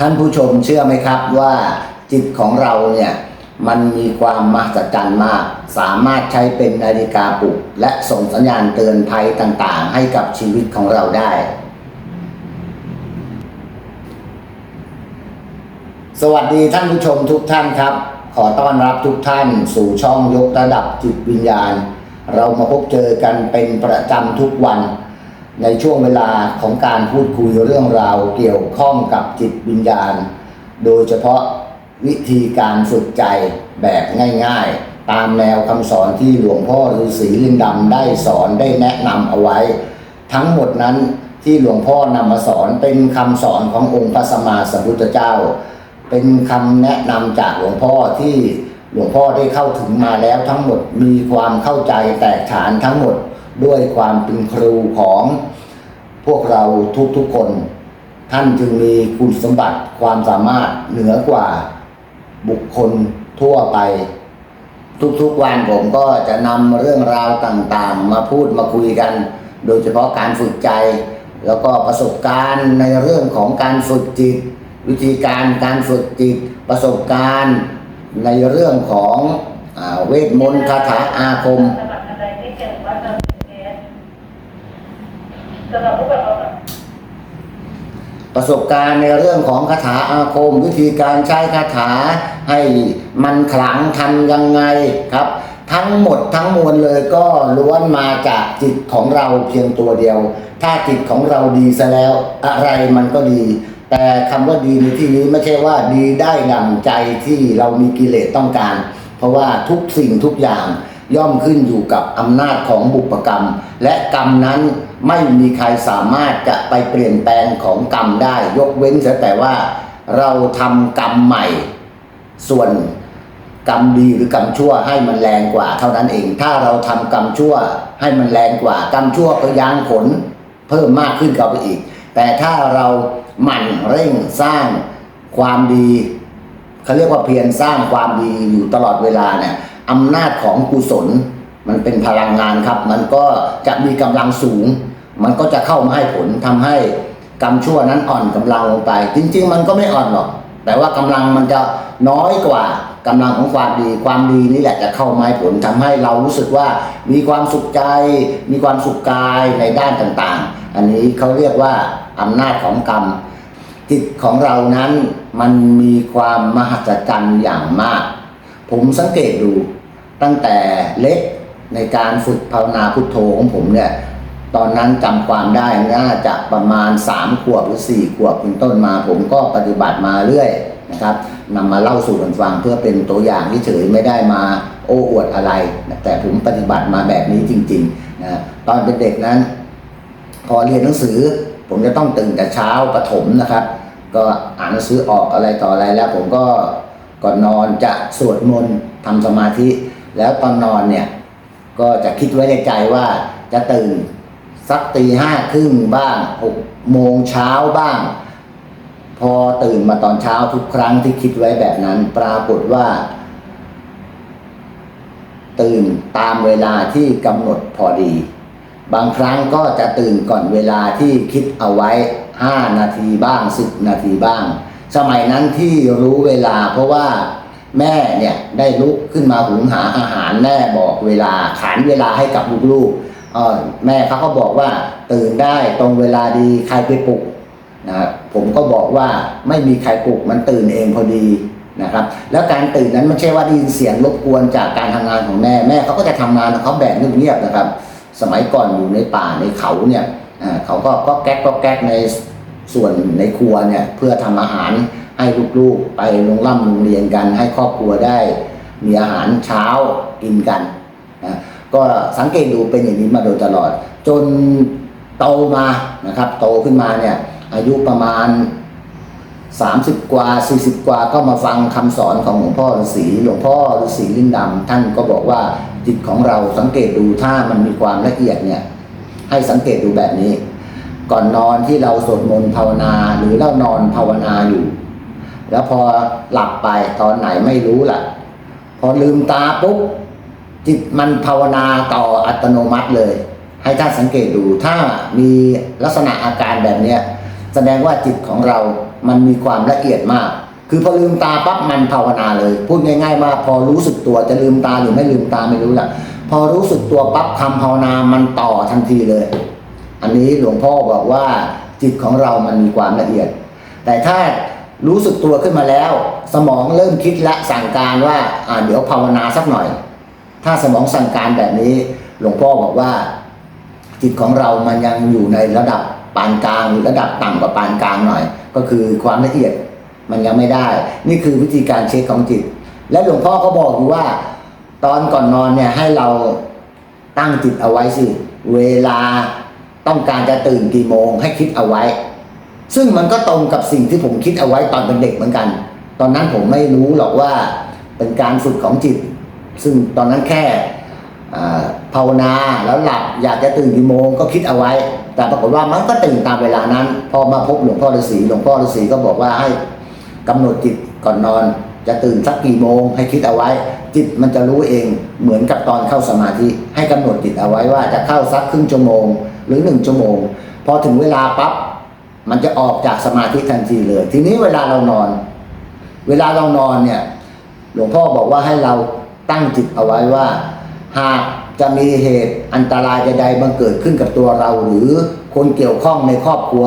ท่านผู้ชมเชื่อไหมครับว่าจิตของเราเนี่ยมันมีความมหัศจรรย์มาก สามารถใช้เป็นนาฬิกาปลุก และส่งสัญญาณเตือนภัยต่างๆ ให้กับชีวิตของเราได้ สวัสดีท่านผู้ชมทุกท่านครับ ขอต้อนรับทุกท่านสู่ช่องยกระดับจิตวิญญาณ เรามาพบเจอกันเป็นประจำทุกวัน ในช่วงเวลาของการพูดคุยเรื่องราวเกี่ยวข้องกับจิตวิญญาณ โดยเฉพาะวิธีการฝึกใจแบบง่ายๆ ตามแนวคำสอนที่หลวงพ่อฤาษีลิงดำได้สอนได้แนะนำเอาไว้ ทั้งหมดนั้นที่หลวงพ่อนำมาสอนเป็นคำสอนขององค์พระสัมมาสัมพุทธเจ้า เป็นคำแนะนำจากหลวงพ่อที่หลวงพ่อได้เข้าถึงมาแล้วทั้งหมดมีความเข้าใจแตกฉานทั้งหมด ด้วยความเป็นครูของพวกเราทุกๆคน ท่านจึงมีคุณสมบัติความสามารถเหนือกว่าบุคคลทั่วไป ทุกๆวันผมก็จะนำเรื่องราวต่างๆ มาพูดมาคุยกัน โดยเฉพาะการฝึกใจ แล้วก็ประสบการณ์ในเรื่องของการฝึกจิต วิธีการการฝึกจิต ประสบการณ์ในเรื่องของอเวทมนต์คาถาอาคม สำหรับอะไรที่เกี่ยวกับว่าเราเป็นเอส สำหรับผู้ประกอบการประสบการณ์ในเรื่องของคาถาอาคม วิธีการใช้คาถาให้มันขลังทำยังไงครับ ทั้งหมดทั้งมวลเลยก็ล้วนมาจากจิตของเราเพียงตัวเดียว ถ้าจิตของเราดีซะแล้วอะไรมันก็ดี แต่คำว่าดีในที่นี้ไม่ใช่ว่าดีได้ดั่งใจที่เรามีกิเลสต้องการ เพราะว่าทุกสิ่งทุกอย่าง ย่อมขึ้นอยู่กับอำนาจของบุปกรรม และกรรมนั้นไม่มีใครสามารถจะไปเปลี่ยนแปลงของกรรมได้ ยกเว้นแต่ว่าเราทำกรรมใหม่ ส่วนกรรมดีหรือกรรมชั่วให้มันแรงกว่าเท่านั้นเอง ถ้าเราทำกรรมชั่วให้มันแรงกว่า กรรมชั่วก็ย้างผลเพิ่มมากขึ้นเข้าไปอีก แต่ถ้าเราหมั่นเร่งสร้างความดีเขาเรียกว่าเพียรสร้างความดีอยู่ตลอดเวลาเนี่ย อำนาจของกุศล มันเป็นพลังงานครับ มันก็จะมีกำลังสูง มันก็จะเข้ามาให้ผลทำให้กรรมชั่วนั้นอ่อนกำลังลงไป จริง ๆ มันก็ไม่อ่อนหรอก แต่ว่ากำลังมันจะน้อยกว่ากำลังของความดี ความดีนี่แหละจะเข้ามาให้ผลทำให้เรารู้สึกว่ามีความสุขใจ มีความสุขกายในด้านต่างๆ อันนี้เขาเรียกว่าอำนาจของกรรม จิตของเรานั้นมันมีความมหัศจรรย์อย่างมาก ผมสังเกตดูตั้งแต่เล็กในการฝึกภาวนาพุทโธของผมเนี่ย ตอนนั้นจำความได้น่าจะประมาณ 3 ขวบหรือ 4 ขวบเป็นต้นมา ผมก็ปฏิบัติมาเรื่อยนะครับนำมาเล่าสู่กันฟังเพื่อเป็นตัวอย่างที่เฉยไม่ได้มาโอ้อวดอะไร แต่ผมปฏิบัติมาแบบนี้จริงๆนะตอนเป็นเด็กนั้น พอเรียนหนังสือ ผมจะต้องตื่นแต่เช้าประถมนะครับ ก็อ่านหนังสือออกอะไรต่ออะไรแล้ว ผมก็ ก่อนนอนจะสวดมนต์ทำสมาธิ แล้วตอนนอนเนี่ย ก็จะคิดไว้ในใจว่าจะตื่นสักตีห้าครึ่งบ้างหกโมงเช้าบ้าง พอตื่นมาตอนเช้าทุกครั้งที่คิดไว้แบบนั้น ปรากฏว่า ตื่นตามเวลาที่กำหนดพอดี บางครั้งก็จะตื่นก่อนเวลาที่คิดเอาไว้5นาทีบ้าง10นาทีบ้าง สมัยนั้นที่รู้เวลาเพราะว่าแม่เนี่ยได้ลุกขึ้นมาหุงหาอาหารแม่บอกเวลาขานเวลาให้กับลูกๆเอ่อแม่เขาก็บอกว่าตื่นได้ตรงเวลาดีใครไปปลุกนะครับผมก็บอกว่าไม่มีใครปลุกมันตื่นเองพอดีนะครับ แล้วการตื่นนั้นไม่ใช่ว่าได้ยินเสียงรบกวนจากการทำงานของแม่แม่เขาก็จะทำงานของเขาแบบเงียบๆนะครับ สมัยก่อนอยู่ในป่าในเขาเนี่ยอ่าเขาก็ก็แก๊กก็แก๊กใน ส่วนในครัวเนี่ยเพื่อทำอาหารให้ลูกๆไปโรงร่ำโรงเรียนกัน ให้ครอบครัวได้มีอาหารเช้ากินกันนะก็สังเกตดูเป็นอย่างนี้มาโดยตลอด จนโตมานะครับ โตขึ้นมาเนี่ยอายุประมาณ 30 กว่า 40 กว่าก็มาฟังคำสอนของหลวงพ่อฤาษีหลวงพ่อฤาษีลิ้นดำท่านก็บอกว่าจิตของเราสังเกตดูถ้ามันมีความละเอียดเนี่ยให้สังเกตดูแบบนี้ ก่อนนอนที่เราสวดมนต์ภาวนาหรือเรานอนภาวนาอยู่ แล้วพอหลับไปตอนไหนไม่รู้ล่ะ พอลืมตาปุ๊บจิตมันภาวนาต่ออัตโนมัติเลย ให้ท่านสังเกตดูถ้ามีลักษณะอาการแบบเนี้ยแสดงว่าจิตของเรามันมีความละเอียดมาก คือพอลืมตาปั๊บมันภาวนาเลย พูดง่ายๆว่าพอรู้สึกตัวจะลืมตาหรือไม่ลืมตาไม่รู้แหละพอรู้สึกตัวปั๊บคำภาวนามันต่อทันทีเลย อันนี้หลวงพ่อบอกว่าจิตของเรามันมีความละเอียด แต่ถ้ารู้สึกตัวขึ้นมาแล้ว สมองเริ่มคิดและสั่งการว่าอ่าเดี๋ยวภาวนาสักหน่อย ถ้าสมองสั่งการแบบนี้ หลวงพ่อบอกว่า จิตของเรามันยังอยู่ในระดับปานกลางหรือระดับต่ำกว่าปานกลางหน่อย ก็คือความละเอียดมันยังไม่ได้ นี่คือวิธีการเช็คของจิต และหลวงพ่อก็บอกอยู่ว่า ตอนก่อนนอนเนี่ยให้เราตั้งจิตเอาไว้สิ เวลา ต้องการจะตื่นกี่โมงให้คิดเอาไว้ ซึ่งมันก็ตรงกับสิ่งที่ผมคิดเอาไว้ตอนเป็นเด็กเหมือนกัน ตอนนั้นผมไม่รู้หรอกว่าเป็นการฝึกของจิต ซึ่งตอนนั้นแค่ภาวนาแล้วหลับอยากจะตื่นกี่โมงก็คิดเอาไว้ แต่ปรากฏว่ามันก็ตื่นตามเวลานั้น พอมาพบหลวงพ่อฤาษีหลวงพ่อฤาษีก็บอกว่าให้กำหนดจิตก่อนนอน จะตื่นสักกี่โมงให้คิดเอาไว้ จิตมันจะรู้เองเหมือนกับตอนเข้าสมาธิ ให้กำหนดจิตเอาไว้ว่าจะเข้าสักครึ่งชั่วโมง หรือหนึ่งชั่วโมง พอถึงเวลาปั๊บมันจะออกจากสมาธิทันทีเลย ทีนี้เวลาเรานอน เวลาเรานอนเนี่ยหลวงพ่อบอกว่าให้เราตั้งจิตเอาไว้ว่า หากจะมีเหตุอันตรายใดๆบังเกิดขึ้นกับตัวเรา หรือคนเกี่ยวข้องในครอบครัว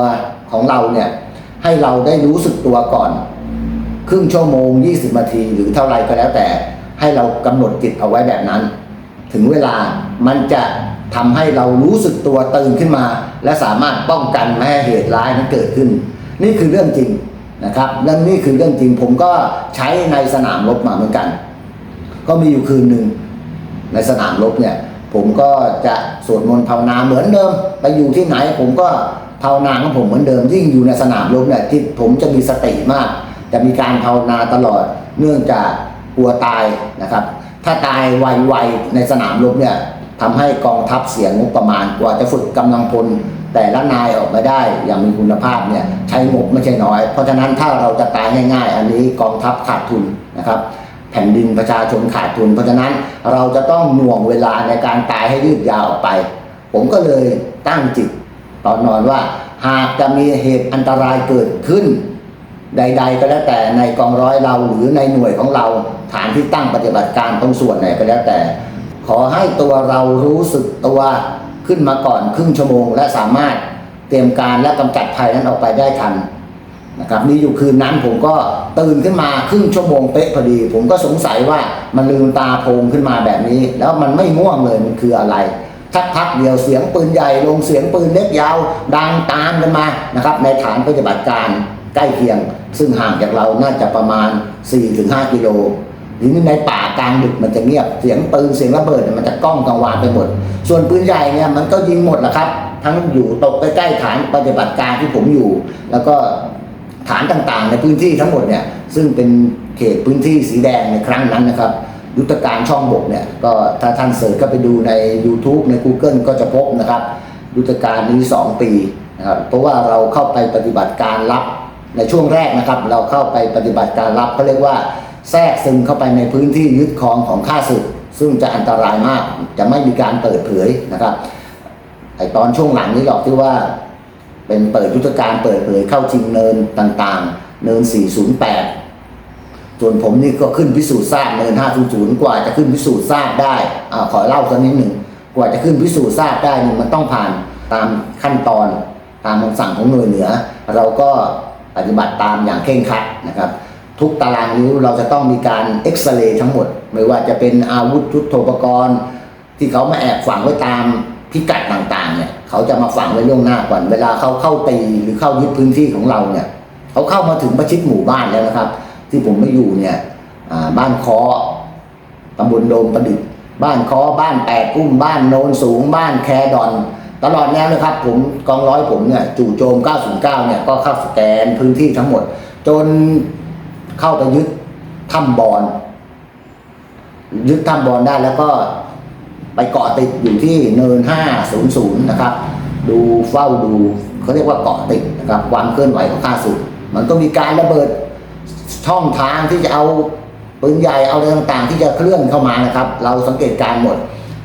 ของเราเนี่ยให้เราได้รู้สึกตัวก่อน ครึ่งชั่วโมง 20นาทีหรือเท่าไรก็แล้วแต่ ให้เรากำหนดจิตเอาไว้แบบนั้น ถึงเวลามันจะทำให้เรารู้สึกตัวตื่นขึ้นมา และสามารถป้องกันไม่ให้เหตุร้ายนั้นเกิดขึ้น นี่คือเรื่องจริงนะครับเรื่องนี้คือเรื่องจริงผมก็ใช้ในสนามรบมาเหมือนกัน ก็มีอยู่คืนหนึ่งในสนามรบเนี่ยผมก็จะสวดมนต์ภาวนาเหมือนเดิม ไปอยู่ที่ไหนผมก็ภาวนาของผมเหมือนเดิมยิ่งอยู่ในสนามรบเนี่ยที่ผมจะมีสติมาก จะมีการภาวนาตลอดเนื่องจาก กลัวตายนะครับ ถ้าตายไวๆในสนามรบเนี่ยทำให้กองทัพเสียงบประมาณกว่าจะฝึกกำลังพลแต่ละนายออกมาได้อย่างมีคุณภาพเนี่ยใช้งบไม่ใช่น้อย เพราะฉะนั้นถ้าเราจะตายง่ายๆ อันนี้กองทัพขาดทุนนะครับ แผ่นดินประชาชนขาดทุน เพราะฉะนั้นเราจะต้องหน่วงเวลาในการตายให้ยืดยาวออกไป ผมก็เลยตั้งจิตตอนนอนว่า หากจะมีเหตุอันตรายเกิดขึ้น ใด ๆ ก็แล้วแต่ในกองร้อยเราหรือในหน่วยของเราฐานที่ตั้งปฏิบัติการตรงส่วนไหนก็แล้วแต่ ขอให้ตัวเรารู้สึกตัวขึ้นมาก่อนครึ่งชั่วโมง และสามารถเตรียมการและกำจัดภัยนั้นออกไปได้ทันนะครับมีอยู่คืนนั้นผมก็ตื่นขึ้นมาครึ่งชั่วโมงเป๊ะพอดี ผมก็สงสัยว่ามันลืมตาโพงขึ้นมาแบบนี้ แล้วมันไม่ง่วงเลยมันคืออะไรสักพักเดียวเสียงปืนใหญ่ลงเสียงปืนเล็กยาว ดังตามกันมานะครับในฐานปฏิบัติการ ใกล้เคียง ซึ่งห่างจากเราน่าจะประมาณ 4-5 กิโลทีนี้ในป่ากลางดึกมันจะเงียบเสียงปืนเสียงระเบิดมันจะก้องกังวานไปหมด ส่วนปืนใหญ่เนี่ยมันก็ยิงหมดแหละครับ ทั้งอยู่ตกใกล้ๆฐานปฏิบัติการที่ผมอยู่ แล้วก็ฐานต่างๆ ในพื้นที่ทั้งหมดเนี่ยซึ่งเป็นเขตพื้นที่สีแดงในครั้งนั้นนะครับยุทธการช่องบกเนี่ยก็ถ้าท่านเสิร์ชก็ไปดูใน YouTube ใน Google ก็จะพบนะครับยุทธการนี้ 2 ปีนะครับเพราะว่าเราเข้าไปปฏิบัติการลับ ในช่วงแรกนะครับ เราเข้าไปปฏิบัติการลับเขาเรียกว่าแทรกซึมเข้าไปในพื้นที่ยึดครองของข้าศึก ซึ่งจะอันตรายมากจะไม่มีการเปิดเผยนะครับไอตอนช่วงหลังนี้หรอกที่ว่า เป็นเปิดยุทธการเปิดเผยเข้าชิงเนินต่างๆ เนิน 408 ส่วนผมนี่ก็ขึ้นพิสูจน์ทราบเนิน 500 กว่าจะขึ้นพิสูจน์ทราบได้อาขอเล่าสักนิดหนึ่งกว่าจะขึ้นพิสูจน์ทราบได้นี่มันต้องผ่านตามขั้นตอนตามคำสั่งของหน่วยเหนือ เราก็ ปฏิบัติตามอย่างเคร่งครัดนะครับทุกตารางนิ้วเราจะต้องมีการเอ็กซเรย์ทั้งหมด ไม่ว่าจะเป็นอาวุธยุทโธปกรณ์ ที่เขามาแอบฝังไว้ตามพิกัดต่างๆเนี่ยเขาจะมาฝังไว้ล่วงหน้าก่อน เวลาเขาเข้าตีหรือเข้ายึดพื้นที่ของเราเนี่ยเขาเข้ามาถึงประชิดหมู่บ้านแล้วนะครับ ที่ผมไม่อยู่เนี่ยบ้านคอตำบลโดมประดิษฐ์บ้านคอบ้านแปดกุ้มบ้านโนนสูง บ้านแคดอน ตลอดแนวเลยครับผมกองร้อยผมเนี่ยจู่โจม 909 เนี่ยก็เข้าสแกนพื้นที่ทั้งหมด จนเข้าไปยึดถ้ำบอลยึดถ้ำบอลได้แล้วก็ไปเกาะติดอยู่ที่เนิน 500 นะครับ ดูเฝ้าดูเขาเรียกว่าเกาะติดนะครับความเคลื่อนไหวของข้าศึกมันก็มีการระเบิดช่องทางที่จะเอาปืนใหญ่เอาอะไรต่างๆ ที่จะเคลื่อนเข้ามานะครับ เราสังเกตการหมด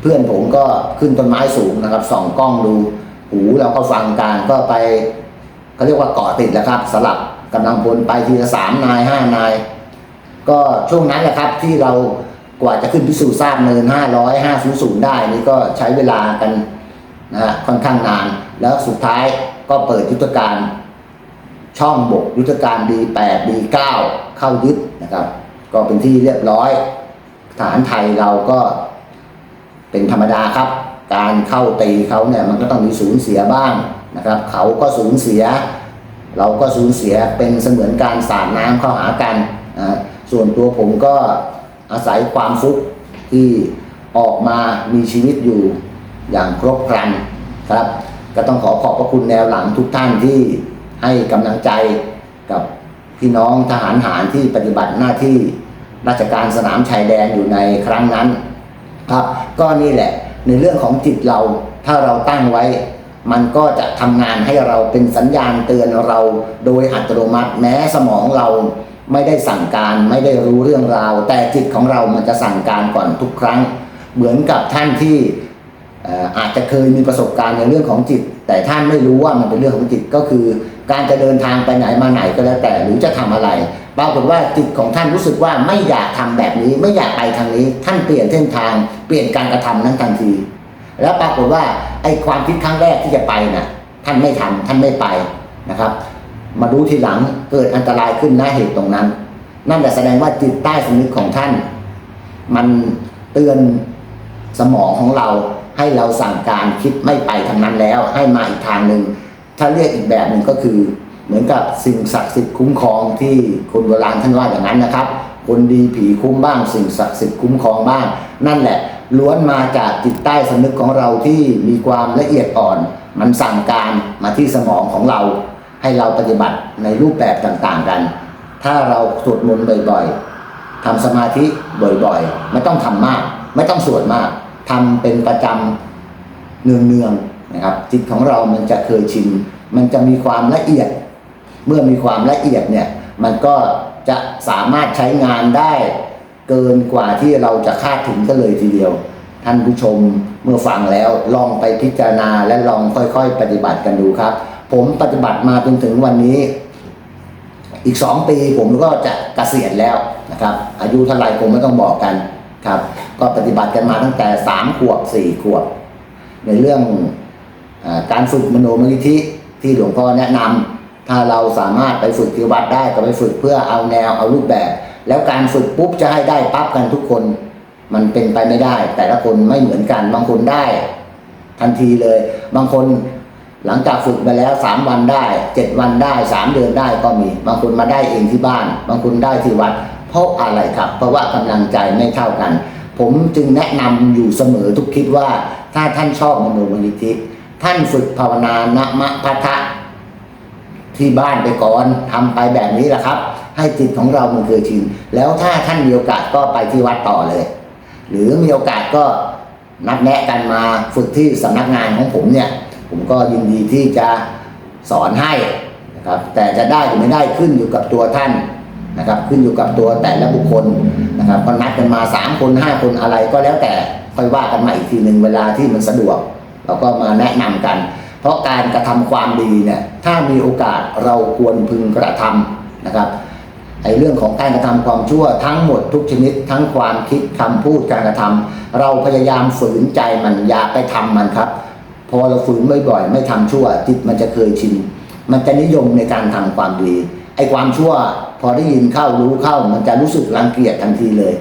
พื่อนผมก็ขึ้นต้นไม้สูงนะครับส่องกล้องดูหูเราก็ฟังการก็ไปเขาเรียกว่าเกาะติดแล้วครับสลับกำลังพลไปทีละสามนายห้านาย ก็ช่วงนั้นแหละครับที่เรากว่าจะขึ้นพิสูจน์ทราบเนิน500 500ได้นี่ก็ใช้เวลากันนะฮะค่อนข้างนาน แล้วสุดท้ายก็เปิดยุทธการช่องบกยุทธการ D8 D9 เก้าเข้ายึดนะครับ ก็เป็นที่เรียบร้อยทหารไทยเราก็ เป็นธรรมดาครับ การเข้าตีเขาเนี่ยมันก็ต้องมีสูญเสียบ้างนะครับ เขาก็สูญเสีย เราก็สูญเสียเป็นเสมือนการสาดน้ำเข้าหากันนะส่วนตัวผมก็อาศัยความฟุกที่ออกมามีชีวิตอยู่อย่างครบครันครับ ก็ต้องขอขอบพระคุณแนวหลังทุกท่านที่ให้กำลังใจกับพี่น้องทหารหารที่ปฏิบัติหน้าที่ราชการสนามชายแดนอยู่ในครั้งนั้น ครับก็นี่แหละในเรื่องของจิตเราถ้าเราตั้งไว้ มันก็จะทำงานให้เราเป็นสัญญาณเตือนเรา โดยอัตโนมัติแม้สมองเราไม่ได้สั่งการไม่ได้รู้เรื่องราว แต่จิตของเรามันจะสั่งการก่อนทุกครั้ง เหมือนกับท่านที่อาจจะเคยมีประสบการณ์ในเรื่องของจิต แต่ท่านไม่รู้ว่ามันเป็นเรื่องของจิตก็คือ การจะเดินทางไปไหนมาไหนก็แล้วแต่หรือจะทำอะไรปรากฏว่าจิตของท่านรู้สึกว่าไม่อยากทำแบบนี้ ไม่อยากไปทางนี้ ท่านเปลี่ยนเส้นทาง เปลี่ยนการกระทำนั้นทันที แล้วปรากฏว่าไอ้ความคิดครั้งแรกที่จะไปน่ะท่านไม่ทำท่านไม่ไปนะครับ มารู้ทีหลังเกิดอันตรายขึ้นณเหตุตรงนั้น นั่นแหละแสดงว่าจิตใต้สำนึกของท่าน มันเตือนสมองของเราให้เราสั่งการคิดไม่ไปทางนั้นแล้ว ให้มาอีกทางหนึ่ง ถ้าเรียกอีกแบบหนึ่งก็คือเหมือนกับสิ่งศักดิ์สิทธิ์คุ้มครองที่คนโบราณท่านว่าอย่างนั้นนะครับ คนดีผีคุ้มบ้าง สิ่งศักดิ์สิทธิ์คุ้มครองบ้าง นั่นแหละล้วนมาจากจิตใต้สำนึกของเราที่มีความละเอียดอ่อน มันสั่งการมาที่สมองของเรา ให้เราปฏิบัติในรูปแบบต่างๆกัน ถ้าเราสวดมนต์บ่อยๆทำสมาธิบ่อยๆ ไม่ต้องทำมาก ไม่ต้องสวดมากทำเป็นประจำเนืองๆ นะครับจิตของเรามันจะเคยชินมันจะมีความละเอียด เมื่อมีความละเอียดเนี่ยมันก็จะสามารถใช้งานได้เกินกว่าที่เราจะคาดถึงก็เลยทีเดียว ท่านผู้ชมเมื่อฟังแล้วลองไปพิจารณาและลองค่อยๆ ปฏิบัติกันดูครับ ผมปฏิบัติมาจนถึงวันนี้ อีกสองปีผมก็จะเกษียณแล้วนะครับ อายุเท่าไหร่คงไม่ต้องบอกกันครับ ก็ปฏิบัติกันมาตั้งแต่สามขวบสี่ขวบ ในเรื่อง การฝึกมโนมยิทธิที่หลวงพ่อแนะนำถ้าเราสามารถไปฝึกปฏิบัตได้ก็ไปฝึกเพื่อเอาแนวเอารูปแบบ แล้วการฝึกปุ๊บจะให้ได้ปั๊บกันทุกคน มันเป็นไปไม่ได้ แต่ละคนไม่เหมือนกันบางคนได้ ทันทีเลย บางคนหลังจากฝึกไปแล้วสามวันได้เจ็ดวันได้สามเดือนได้ก็มี บางคนมาได้เองที่บ้าน บางคนได้ที่วัด เพราะอะไรครับ เพราะว่ากำลังใจไม่เท่ากัน ผมจึงแนะนำอยู่เสมอทุกคิดว่าถ้าท่านชอบมโนมยิทธิ ท่านฝึกภาวนานะมะพัทะที่บ้านไปก่อนทำไปแบบนี้แหละครับ ให้จิตของเรามันเคยชินแล้วถ้าท่านมีโอกาสก็ไปที่วัดต่อเลย หรือมีโอกาสก็นัดแนะกันมาฝึกที่สำนักงานของผมเนี่ย ผมก็ยินดีที่จะสอนให้นะครับ แต่จะได้หรือไม่ได้ขึ้นอยู่กับตัวท่านนะครับ ขึ้นอยู่กับตัวแต่ละบุคคลนะครับก็นัดกันมาสามคนห้าคนอะไรก็แล้วแต่ค่อยว่ากันใหม่อีกทีหนึ่งเวลาที่มันสะดวก เราก็มาแนะนำกัน เพราะการกระทำความดีเนี่ยถ้ามีโอกาสเราควรพึงกระทำนะครับไอ้เรื่องของการกระทำความชั่วทั้งหมดทุกชนิด ทั้งความคิดคำพูดการกระทำเราพยายามฝืนใจมันอย่าไปทำมันครับ พอเราฝืนบ่อยๆไม่ทำชั่วจิตมันจะเคยชินมันจะนิยมในการทำความดีไอ้ความชั่วพอได้ยินเข้ารู้เข้า มันจะรู้สึกรังเกียจทันทีเลย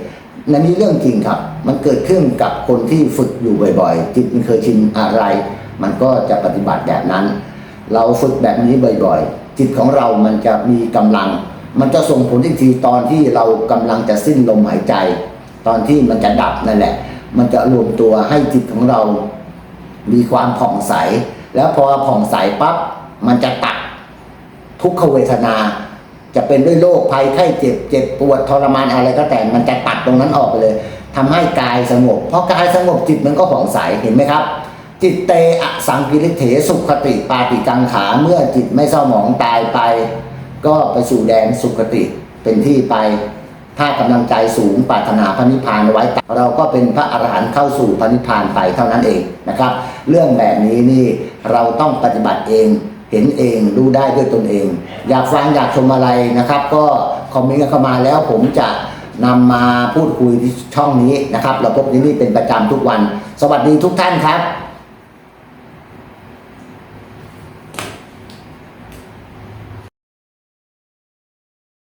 นั่นนี่เรื่องจริงครับ มันเกิดขึ้นกับคนที่ฝึกอยู่บ่อยๆ จิตมันเคยชินอะไร มันก็จะปฏิบัติแบบนั้น เราฝึกแบบนี้บ่อยๆ จิตของเรามันจะมีกำลัง มันจะส่งผลอีกทีตอนที่เรากำลังจะสิ้นลมหายใจ ตอนที่มันจะดับนั่นแหละ มันจะรวมตัวให้จิตของเรา มีความผ่องใส แล้วพอผ่องใสปั๊บมันจะตัดทุกขเวทนาจะเป็นด้วยโรคภัยไข้เจ็บเจ็บปวดทรมานอะไรก็แต่มันจะตัดตรงนั้นออกไปเลย ทำให้กายสงบเพราะกายสงบจิตมันก็ผ่องใสเห็นไหมครับ จิตเตอสังกิริเถสุขติปาติกังขาเมื่อจิตไม่เศร้าหมองตายไป ก็ไปสู่แดนสุขติเป็นที่ไปถ้ากำลังใจสูงปรารถนาพระนิพพานไว้เราก็เป็นพระอรหันต์เข้าสู่พระนิพพานไปเท่านั้นเองนะครับ เรื่องแบบนี้นี่เราต้องปฏิบัติเองเห็นเองรู้ได้ด้วยตนเอง อยากฟังอยากชมอะไรนะครับ ก็คอมเมนต์เข้ามาแล้วผมจะ นำมาพูดคุยที่ช่องนี้นะครับ เราพบที่นี่เป็นประจำทุกวัน สวัสดีทุกท่านครับ